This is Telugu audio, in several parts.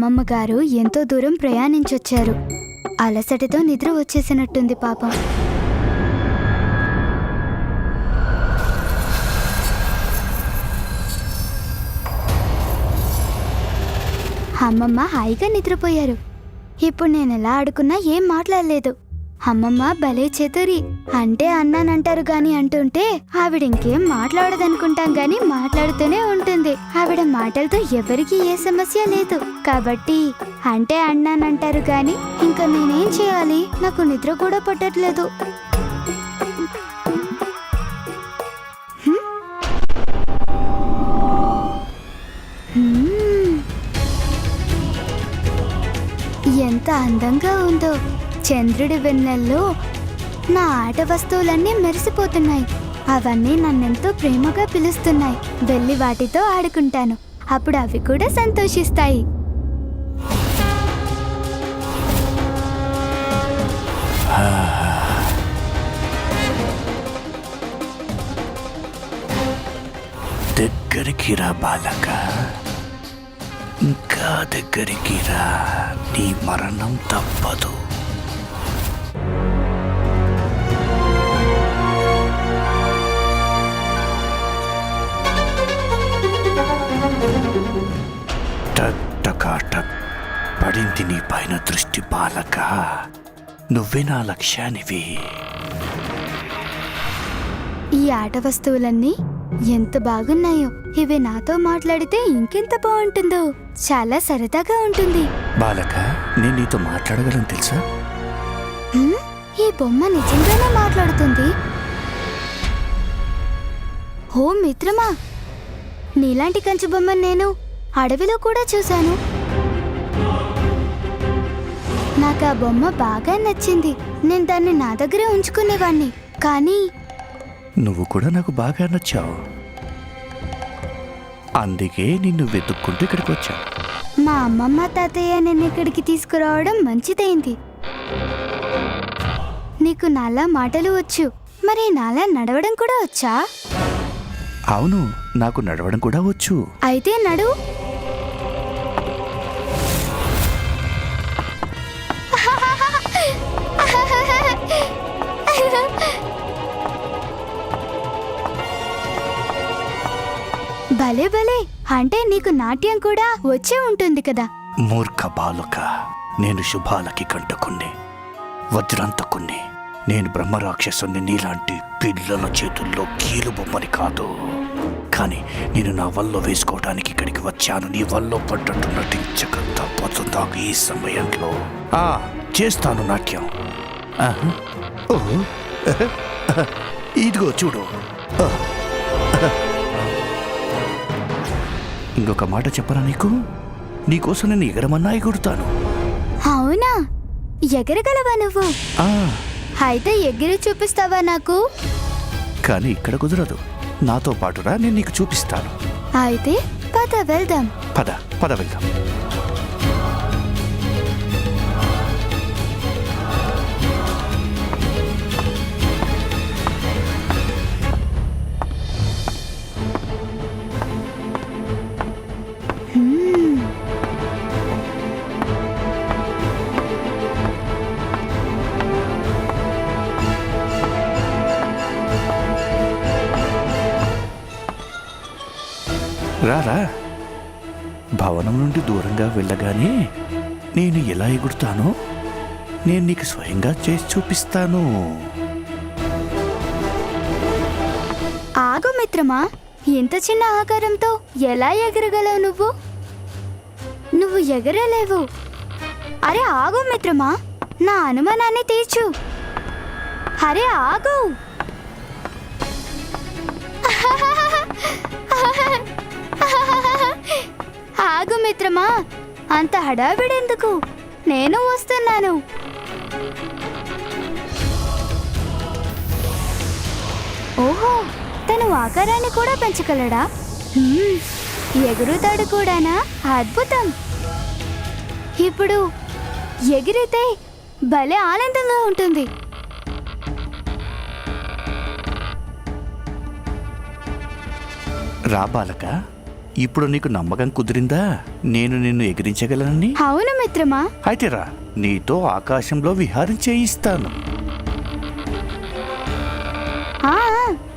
అమ్మమ్మ గారు ఎంతో దూరం ప్రయాణించొచ్చారు. అలసటతో నిద్ర వచ్చేసినట్టుంది పాపం. అమ్మమ్మ హాయిగా నిద్రపోయారు. ఇప్పుడు నేను ఎలా ఆడుకున్నా ఏం మాట్లాడలేదు. అమ్మమ్మ భలే చెతురి. అంటే అన్నానంటారు గాని అంటుంటే ఆవిడ ఇంకేం మాట్లాడదనుకుంటాం గాని మాట్లాడుతూనే ఉంటుంది. ఆవిడ మాటలతో ఎవరికి ఏ సమస్య లేదు. కాబట్టి అంటే అన్నానంటారు గాని ఇంకా నేనేం చేయాలి? నాకు నిద్ర కూడా పట్టట్లేదు. ఎంత అందంగా ఉందో. చంద్రుడి వెన్నెల్లో నా ఆట వస్తువులన్నీ మెరిసిపోతున్నాయి. అవన్నీ నన్నెంతో ప్రేమగా పిలుస్తున్నాయి. వెళ్ళి వాటితో ఆడుకుంటాను. అప్పుడు అవి కూడా సంతోషిస్తాయి. దగ్గరికి రా బాలక. ఇంకా దగ్గరికి రా. నీ మరణం తప్పదు. పడింది నీ పైన దృష్టి బాలక నువ్వే నా లక్ష్యానివి. ఈ ఆట వస్తువులన్నీ ఎంత బాగున్నాయో ఇవి నాతో మాట్లాడితే ఇంకెంత బాగుంటుందో చాలా సరదాగా ఉంటుంది. బాలక నేను నీతో మాట్లాడగలను తెలుసా? హ్మ్? ఈ బొమ్మ నిజంగానే మాట్లాడుతుంది? ఓ మిత్రమా నీలాంటి కంచు బొమ్మను నేను అడవిలో కూడా చూశాను. నాకు ఆ బొమ్మ బాగా నచ్చింది. నేను దాన్ని నా దగ్గరే ఉంచుకునేవాణ్ణి. కానీ నువ్వు కూడా నాకు బాగా నచ్చావు. అందుకే నిన్ను వెతుక్కుంటూ ఇక్కడికి వచ్చా మా అమ్మమ్మ తాతయ్య నిన్ను ఇక్కడికి తీసుకురావడం మంచిదైంది. నీకు నాలా మాటలు వచ్చు. మరి నాలా నడవడం కూడా వచ్చా? అవును నాకు నడవడం కూడా వచ్చు. అయితే నడు. భలే భలే. అంటే నీకు నాట్యం కూడా వచ్చే ఉంటుంది కదా. మూర్ఖ బాలుక నేను శుభాలకి కంటకుణ్ణి వజ్రాంతకుణ్ణి నేను బ్రహ్మరాక్షసుని నీలాంటి పిల్లల చేతుల్లో కీలుబొమ్మని కాదు. కానీ నేను నా వల్ల వేసుకోవడానికి ఇక్కడికి వచ్చాను. నీ వల్ల పడ్డట్టు నటించక తప్పదు నాకు ఈ సమయంలో? ఆ చేస్తాను నాట్యం. ఇదిగో చూడు. ఇంకొక మాట చెప్పరా నీకు? నీకోసం నేను ఎగరమన్నా ఎగురుతాను. అవునా? ఎగరగలవా నువ్వు? ఆ, అయితే ఎగిరి చూపిస్తావా నాకు? కానీ ఇక్కడ కుదరదు. నాతో పాటురా నేను నీకు చూపిస్తాను. అయితే పద వెళ్దాం. పద పద వెళ్దాం. భవనం నుండి దూరంగా వెళ్ళగానే నేను ఎలా ఎగురుతానో నేను నీకు స్వయంగా చేసి చూపిస్తాను. ఆగు మిత్రమా ఇంత చిన్న ఆకారంతో ఎలా ఎగరగలవు నువ్వు? నువ్వు ఎగరలేవు. అరే ఆగు మిత్రమా నా అనుమానాన్ని తీర్చు. అరే ఆగు. ఆగు మిత్రమా అంత హడావిడెందుకు? నేను వస్తున్నాను. ఓహో తను ఆకారాన్ని కూడా పెంచగలడా? ఎగురుతాడు కూడానా? అద్భుతం. ఇప్పుడు ఎగిరితే భలే ఆనందంగా ఉంటుంది. రా బాలక. ఇప్పుడు నీకు నమ్మకం కుదిరిందా? నేను నిన్ను ఎగిరించగలనని? అవును మిత్రమా. అయితే రా నీతో ఆకాశంలో విహారం చేయిస్తాను. ఆ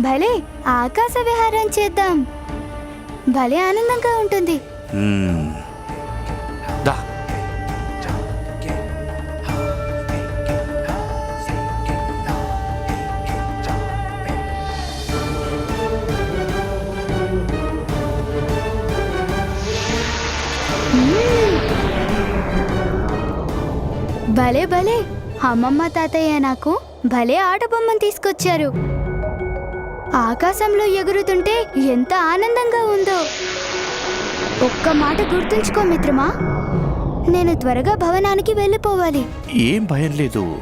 భలే ఆకాశ విహారం చేద్దాం. భలే ఆనందంగా ఉంటుంది. భలే భలే. అమ్మమ్మ తాతయ్య నాకు భలే ఆట బొమ్మను తీసుకొచ్చారు. ఆకాశంలో ఎగురుతుంటే ఎంత ఆనందంగా ఉందో. ఒక్క మాట గుర్తుంచుకో మిత్రమా. నేను త్వరగా భవనానికి వెళ్ళిపోవాలి. ఏం భయం లేదు.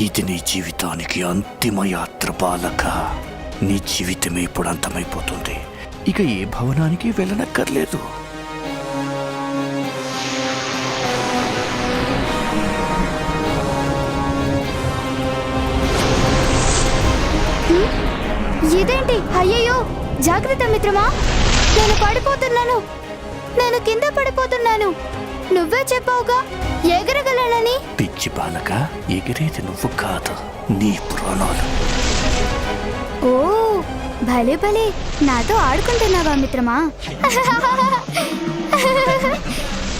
ఇది నీ జీవితానికి అంతిమ యాత్ర బాలక నీ జీవితం ఇప్పుడు అంతమైపోతుంది. ఇక ఏ భవనానికి వెళ్ళనక్కర్లేదు. ఇదేంటి? అయ్యయ్యో! జాగ్రత్త మిత్రమా! నేను పడిపోతున్నాను. నేను కింద పడిపోతున్నాను. నువ్వే చెప్పావుగా ఎగరగలనని. పిచ్చి బాలక ఎగిరేది నువ్వు కాదు నీ ప్రాణాలు. ఓ భలే భలే! నాతో ఆడుకుంటున్నావా మిత్రమా?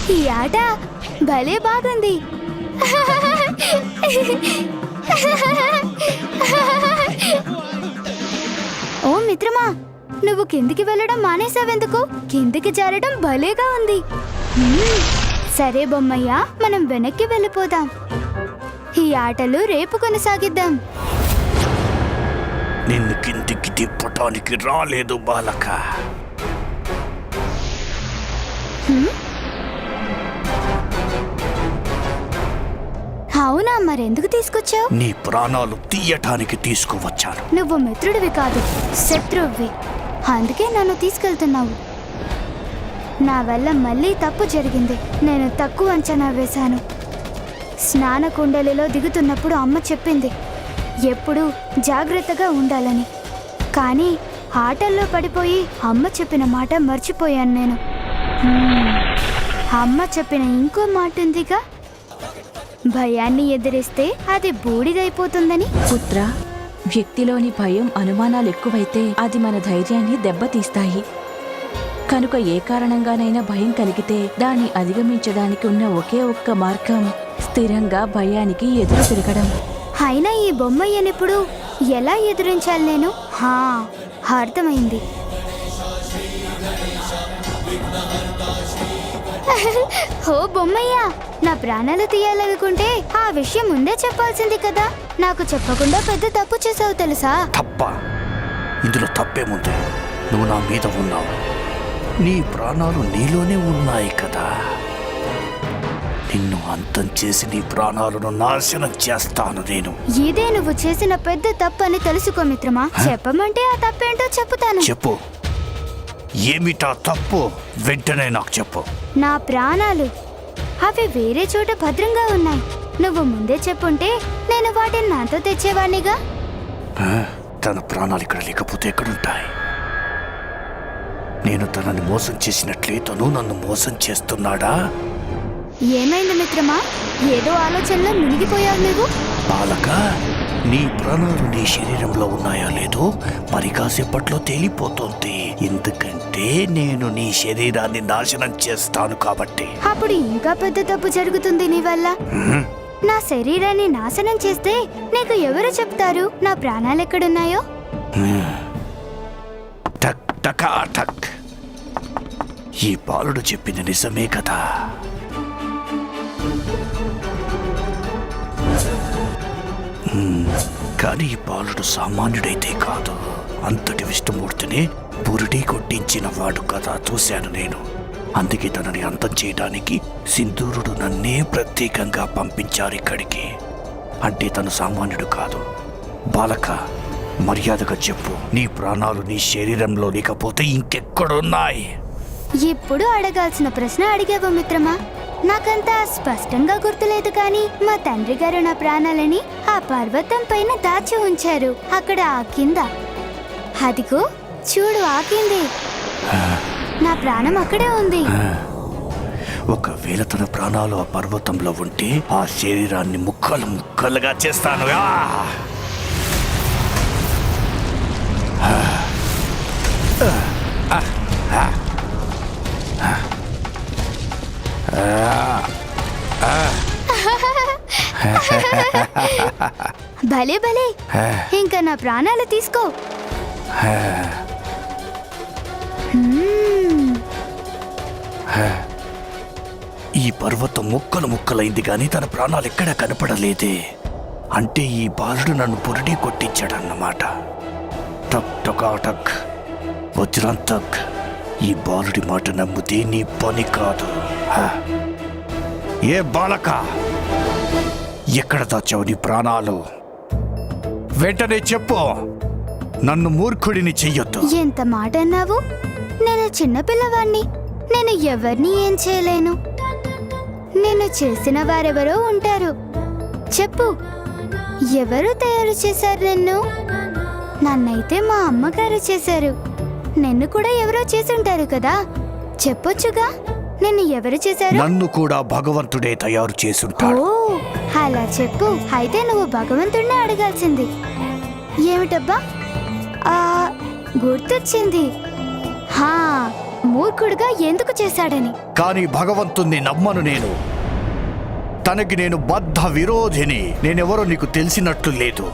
ఈ ఆట భలే బాగుంది. ఓ మిత్రమా నువ్వు కిందికి వెళ్ళడం మానేసావెందుకు? కిందికి జారడం భలేగా ఉంది. సరే బొమ్మయ్య మనం వెనక్కి వెళ్ళిపోదాం. ఈ ఆటలు రేపు కొనసాగిద్దాం. నిన్ను కిందికి తిప్పటానికి రాలేదు బాలక. అవునా మరెందుకు తీసుకొచ్చావు? నీ ప్రాణాలు తీయటానికి తీసుకువచ్చాను. నువ్వు మిత్రుడివి కాదు శత్రువువి. అందుకే నన్ను తీసుకెళ్తున్నావు. నా వల్ల మళ్ళీ తప్పు జరిగింది. నేను తక్కువ అంచనా వేశాను. స్నాన కుండలిలో దిగుతున్నప్పుడు అమ్మ చెప్పింది ఎప్పుడూ జాగ్రత్తగా ఉండాలని. కానీ ఆటల్లో పడిపోయి అమ్మ చెప్పిన మాట మర్చిపోయాను నేను. హ్మ్. అమ్మ చెప్పిన ఇంకో మాట ఉందిగా భయాన్ని ఎదిరిస్తే అది బూడిదైపోతుందని. పుత్ర వ్యక్తిలోని భయం అనుమానాలు ఎక్కువైతే అది మన ధైర్యాన్ని దెబ్బతీస్తాయి. కనుక ఏ కారణంగానైనా భయం కలిగితే దాన్ని అధిగమించడానికి ఉన్న ఒకే ఒక్క మార్గం స్థిరంగా భయానికి ఎదురు తిరగడం. అయినా ఈ బొమ్మయ్యనిప్పుడు ఎలా ఎదురించాలి నేను? హా అర్థమైంది. ఓ బొమ్మయ్య నా ప్రాణాలు తీయాలనుకుంటే ఆ విషయం ముందే చెప్పాల్సింది కదా. నాకు చెప్పకుండా పెద్ద తప్పు చేసావు తెలుసా? తప్ప. ఇందులో తప్పేముంది? నువ్వు నా మీద ఉన్నావు. నీ ప్రాణాలు నీలోనే ఉన్నాయి కదా. నిన్ను అంతం చేసి నీ ప్రాణాలను నాశనం చేస్తాను నేను. ఇదే నువ్వు చేసిన పెద్ద తప్పు అని తెలుసుకో మిత్రమా. చెప్పమంటే ఆ తప్పేంటో చెప్పుతాను. చెప్పు. ఏమిటా తప్పు? వెంటనే నాకు చెప్పు. నా ప్రాణాలు. అవి వేరే చోట భద్రంగా ఉన్నాయి. నువ్వు ముందే చెప్పుంటే నేను వాటిని నాతో తెచ్చేవాణ్ణిగా? తన ప్రాణాలు ఇక్కడ లేకపోతే ఎక్కడుంటాయి? నేను తనని మోసం చేసినట్లే తను నన్ను మోసం చేస్తున్నాడా? ఏమైంది మిత్రమా? ఏదో ఆలోచనలో మునిగిపోయావు నువ్వు? బాలక నీ ప్రాణాలు నీ శరీరంలో ఉన్నాయా లేదో మరి కాసేపట్లో తేలిపోతుంది. ఎందుకంటే నేను నీ శరీరాన్ని నాశనం చేస్తాను కాబట్టి. అప్పుడు ఇంకా పెద్ద తప్పు జరుగుతుంది నీ వల్ల? నా శరీరాన్ని నాశనం చేస్తే నీకు ఎవరు చెప్తారు? నా ప్రాణాలు ఎక్కడున్నాయో? టక్ టకా టక్. ఈ బాలుడు చెప్పింది నిజమే కదా? కానీ బాలుడు సామాన్యుడైతే కాదు. అంతటి విష్ణుమూర్తిని బురిడి కొట్టించిన వాడు కదా చూశాను నేను. అందుకే తనని అంతం చేయడానికి సింధూరుడు నన్నే ప్రత్యేకంగా పంపించారు ఇక్కడికి. అంటే తను సామాన్యుడు కాదు. బాలక మర్యాదగా చెప్పు. నీ ప్రాణాలు నీ శరీరంలో లేకపోతే ఇంకెక్కడున్నాయి? ఎప్పుడు అడగాల్సిన ప్రశ్న అడిగావు మిత్రమా? నాకంతా స్పష్టంగా గుర్తులేదు కానీ మా తండ్రి గారు నా ప్రాణాలని ఆ పర్వతం పైన దాచి ఉంచారు. అక్కడ ఆ కింద. అదిగో చూడు ఆ కిందే. నా నా ప్రాణం అక్కడే ఉంది. ఒకవేళ తన ప్రాణాలు ఆ పర్వతంలో ఉంటే ఆ శరీరాన్ని ముక్కలు ముక్కలుగా చేస్తాను. భలే భలే. ఇంకా నా ప్రాణాలు తీసుకో. ఈ పర్వతం ముక్కలు ముక్కలైంది కానీ తన ప్రాణాలు ఎక్కడా కనపడలేదే. అంటే ఈ బాలుడు నన్ను పొరడి కొట్టించాడన్నమాట. టక్ టకాటక్ వజ్రాంతక్ ఈ బాలుడి మాట నమ్మితే నీ పని కాదు. హ. ఏ బాలక? ఎక్కడ దాచావు నీ ప్రాణాలు? వెంటనే చెప్పు. నన్ను మూర్ఖుడిని చెయ్యొద్దు. ఎంత మాట అన్నావు నేను చిన్నపిల్లవాణ్ణి నేను ఎవరిని ఏం చేయలేను. నేను చేసిన వారెవరో ఉంటారు. చెప్పు. ఎవరు తయారు చేశారు నిన్ను? నన్నైతే మా అమ్మగారు చేశారు. నిన్ను కూడా ఎవరో చేసి ఉంటారు కదా? చెప్పొచ్చుగా? నిన్ను ఎవరు చేశారు? నన్ను కూడా భగవంతుడే తయారు ఓ చేసుంటాడు అలా చెప్పు. అయితే నువ్వు భగవంతుడిని అడగాల్సింది. ఏమిటబ్బా? ఆ గుర్తొచ్చింది. హా మూర్ఖుడుగా ఎందుకు చేశాడని? కానీ భగవంతుణ్ణి నమ్మను నేను. తనకి నేను బద్ధ విరోధిని. నేనెవరో నీకు తెలిసినట్లు లేదు.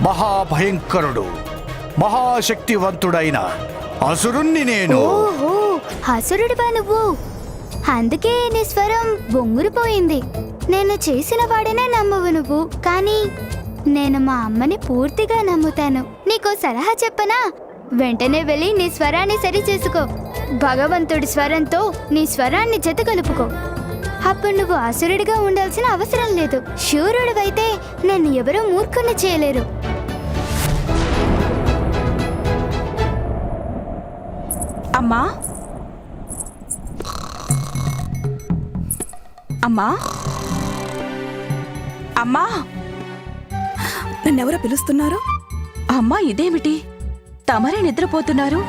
మహాభయంకరుడు మహాశక్తివంతుడైన అసురుణ్ణి నేను. ఓహో. హసురుడివా నువ్వు? అందుకే నీ స్వరం బొంగురిపోయింది. నేను చేసిన వాడినే నమ్మవు నువ్వు కానీ నేను మా అమ్మని పూర్తిగా నమ్ముతాను. నీకో సలహా చెప్పనా? వెంటనే వెళ్ళి నీ స్వరాన్ని సరి చేసుకో. భగవంతుడి స్వరంతో నీ స్వరాన్ని జత కలుపుకో. అప్పుడు నువ్వు అసురుడిగా ఉండాల్సిన అవసరం లేదు. శూరుడివైతే నన్ను ఎవరూ మూర్ఖుని చేయలేరు. అమ్మా అమ్మా? అమ్మా? నన్నెవరో పిలుస్తున్నారు? అమ్మా ఇదేమిటి? తమరే నిద్రపోతున్నారు?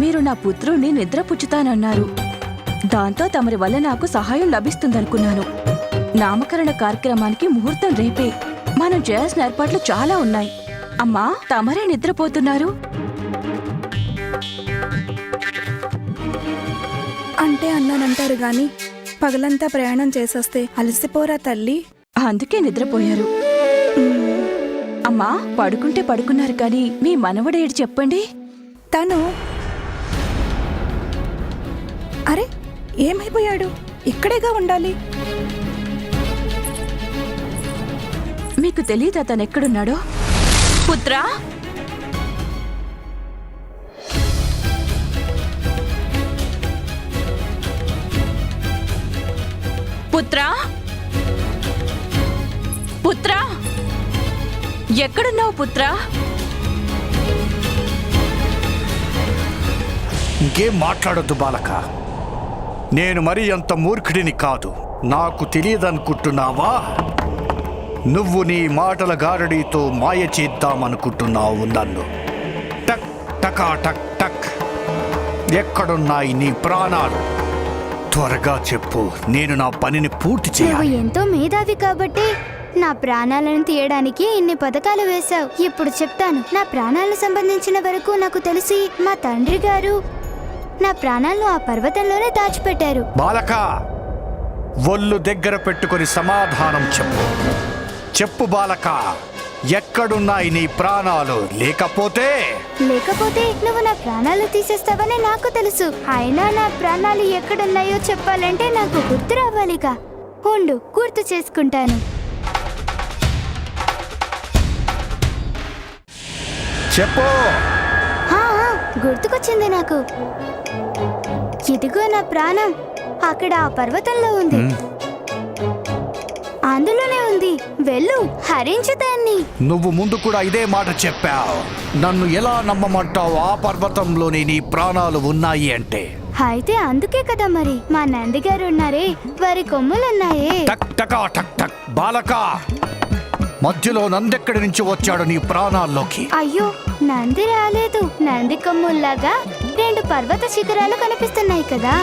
మీరు నా పుత్రుణ్ణి నిద్రపుచ్చుతానన్నారు. దాంతో తమరి వల్ల నాకు సహాయం లభిస్తుందనుకున్నాను. నామకరణ కార్యక్రమానికి ముహూర్తం రేపే. మనం చేయాల్సిన ఏర్పాట్లు చాలా ఉన్నాయి. అమ్మా తమరే నిద్రపోతున్నారు? అంటే అన్నానంటారు గాని పగలంతా ప్రయాణం చేసొస్తే అలసిపోరా తల్లి? అందుకే నిద్రపోయారు. మ్మ్. అమ్మా పడుకుంటే పడుకున్నారు కానీ మీ మనవడేడు చెప్పండి? తను అరే ఏమైపోయాడు? ఇక్కడేగా ఉండాలి? మీకు తెలియదు అతను ఎక్కడున్నాడో పుత్రా? పుత్ర? పుత్ర? ఎక్కడున్నావు పుత్ర? ఇంకేం మాట్లాడొద్దు బాలక. నేను మరి అంత మూర్ఖుడిని కాదు. నాకు తెలియదనుకుంటున్నావా? నువ్వు నీ మాటల గారడీతో మాయ చేద్దామనుకుంటున్నావు నన్ను. టక్ టకా టక్ టక్. ఎక్కడున్నాయి నీ ప్రాణాలు? త్వరగా చెప్పు. నేను నా పనిని పూర్తి నువ్వు చేయాలి. ఎంతో మేధావి కాబట్టి నా ప్రాణాలను తీయడానికి ఇన్ని పథకాలు వేశావు. ఇప్పుడు చెప్తాను. నా ప్రాణాలకు సంబంధించిన వరకు నాకు తెలిసి మా తండ్రి గారు నా ప్రాణాలను ఆ పర్వతంలోనే దాచిపెట్టారు. బాలక ఒళ్ళు దగ్గర పెట్టుకొని సమాధానం చెప్పు. చెప్పు బాలక. ఎక్కడున్నాయి నీ ప్రాణాలు? లేకపోతే? లేకపోతే నువ్వు నా ప్రాణాలు తీసేస్తావని నాకు తెలుసు. అయినా నా ప్రాణాలు ఎక్కడున్నాయో చెప్పాలంటే నాకు గుర్తు రావాలిగా. ఉండు గుర్తు చేసుకుంటాను. చెప్పు. ఆ, ఆ, గుర్తుకొచ్చింది నాకు. ఇదిగో నా ప్రాణం. అక్కడ ఆ పర్వతంలో ఉంది. అందులోనే ఉంది. వెళ్ళు హరించు దాన్ని నువ్వు ముందు కూడా ఇదే మాట చెప్పావు. నన్ను ఎలా నమ్మమంటావు ఆ పర్వతంలోని నీ ప్రాణాలు ఉన్నాయి అంటే? అయితే అందుకే కదా మరి. మా నందిగారు ఉన్నారే వారి కొమ్ములున్నాయే. టక్ టకా టక్ టక్ బాలక. మధ్యలో నందెక్కడి నుంచి వచ్చాడు నీ ప్రాణాల్లోకి? అయ్యో నంది రాలేదు. నంది కొమ్ముల్లాగా రెండు పర్వత శిఖరాలు కనిపిస్తున్నాయి కదా.